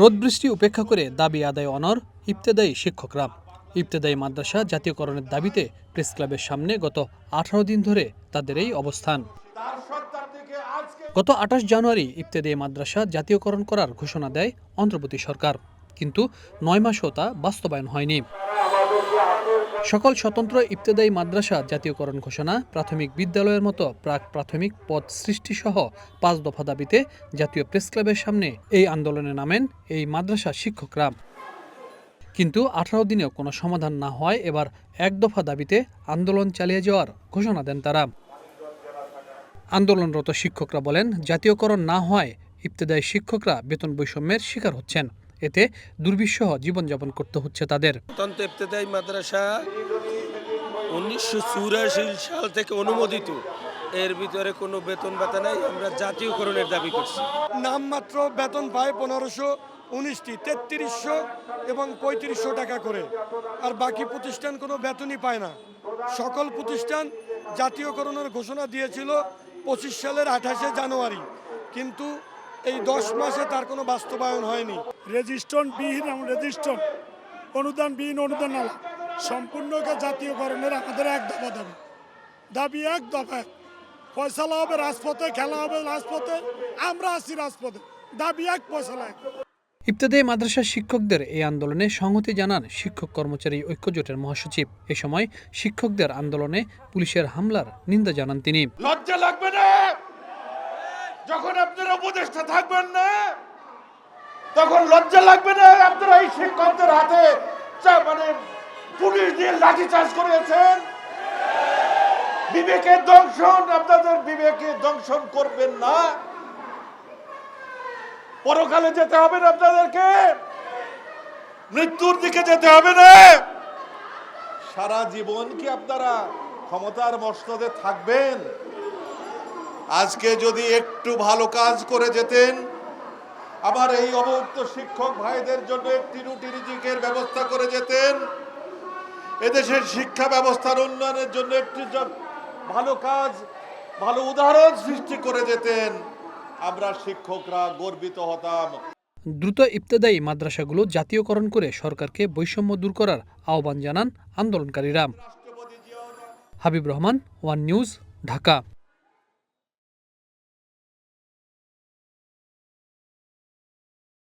রোদ বৃষ্টি উপেক্ষা করে দাবি আদায় অনর ইফতেদায়ী শিক্ষকরা ইফতেদায়ী মাদ্রাসা জাতীয়করণের দাবিতে প্রেস ক্লাবের সামনে গত আঠারো দিন ধরে তাদের এই অবস্থান। গত আঠাশ জানুয়ারি ইফতেদায়ী মাদ্রাসা জাতীয়করণ করার ঘোষণা দেয় অন্ধ্রপ্রদেশ সরকার। কিন্তু নয় মাসও তা বাস্তবায়ন হয়নি। সকল স্বতন্ত্র ইবতেদায়ী মাদ্রাসা জাতীয়করণ ঘোষণা, প্রাথমিক বিদ্যালয়ের মতো প্রাক প্রাথমিক পদ সৃষ্টিসহ পাঁচ দফা দাবিতে জাতীয় প্রেস ক্লাবের সামনে এই আন্দোলনে নামেন এই মাদ্রাসা শিক্ষকরা। কিন্তু আঠারো দিনেও কোনো সমাধান না হয় এবার এক দফা দাবিতে আন্দোলন চালিয়ে যাওয়ার ঘোষণা দেন তারা। আন্দোলনরত শিক্ষকরা বলেন, জাতীয়করণ না হয় ইবতেদায়ী শিক্ষকরা বেতন বৈষম্যের শিকার হচ্ছেন। এতে দুর্বিষহ জীবনযাপন করতে হচ্ছে তাদের। ইবতেদায়ী মাদ্রাসা উনিশশো চুরাশি সাল থেকে অনুমোদিত। এর ভিতরে কোনো বেতন ভাতা নাই আমরা জাতীয়করণের দাবি করছি। নামমাত্র বেতন পায় পনেরোশো উনিশটি তেত্রিশশো এবং পঁয়ত্রিশশো টাকা করে। আর বাকি প্রতিষ্ঠান কোনো বেতনই পায় না। সকল প্রতিষ্ঠান জাতীয়করণের ঘোষণা দিয়েছিল পঁচিশ সালের আঠাশে জানুয়ারি। কিন্তু এই দশ মাসে তার কোনো বাস্তবায়ন হয়নি। রেজিস্ট্রন বিহীন এবং রেজিস্ট্রন অনুদান বিহীন অনুদান আলা সম্পূর্ণকে জাতীয়করণের আমাদের এক দফা দাবি। দাবি এক দফা। এক। ফয়সালা হবে রাজপথে খেলা হবে রাজপথে আমরা আছি রাজপথে। দাবি এক ফয়সালা এক ইবতেদায়ী মাদ্রাসা শিক্ষকদের এই আন্দোলনে সংহতি জানান শিক্ষক কর্মচারী ঐক্যজোটের মহাসচিব। এ সময় শিক্ষকদের আন্দোলনে পুলিশের হামলার নিন্দা জানান তিনি। লজ্জা লাগবে না! যখন আপনারা উপদেষ্টা থাকবেন না, তখন লজ্জা লাগবে না আপনারা এই শিক্ষকদের হাতে মানে পুলিশ দিয়ে লাঠি চার্জ করেছেন? বিবেকের দংশন, আপনাদের বিবেকের দংশন করবেন না। পরকালে যেতে হবে না আপনাদেরকে। মৃত্যুর দিকে যেতে হবে না। সারা জীবন কি আপনারা ক্ষমতার মসনদে থাকবেন? আজকে যদি একটু ভালো কাজ করে যেতেন, আবার এই অবৈধ শিক্ষক ভাইদের জন্য একটি রুটি রিজিকের ব্যবস্থা করে যেতেন, এদেশের শিক্ষা ব্যবস্থার উন্নয়নের জন্য একটি ভালো কাজ, ভালো উদাহরণ সৃষ্টি করে যেতেন, আমরা শিক্ষকরা গর্বিত হতাম। দ্রুত ইবতেদায়ী মাদ্রাসাগুলো জাতীয়করণ করে সরকারকে বৈষম্য দূর করার আহ্বান জানান আন্দোলনকারীরা। Habib Rahman, one news, Dhaka.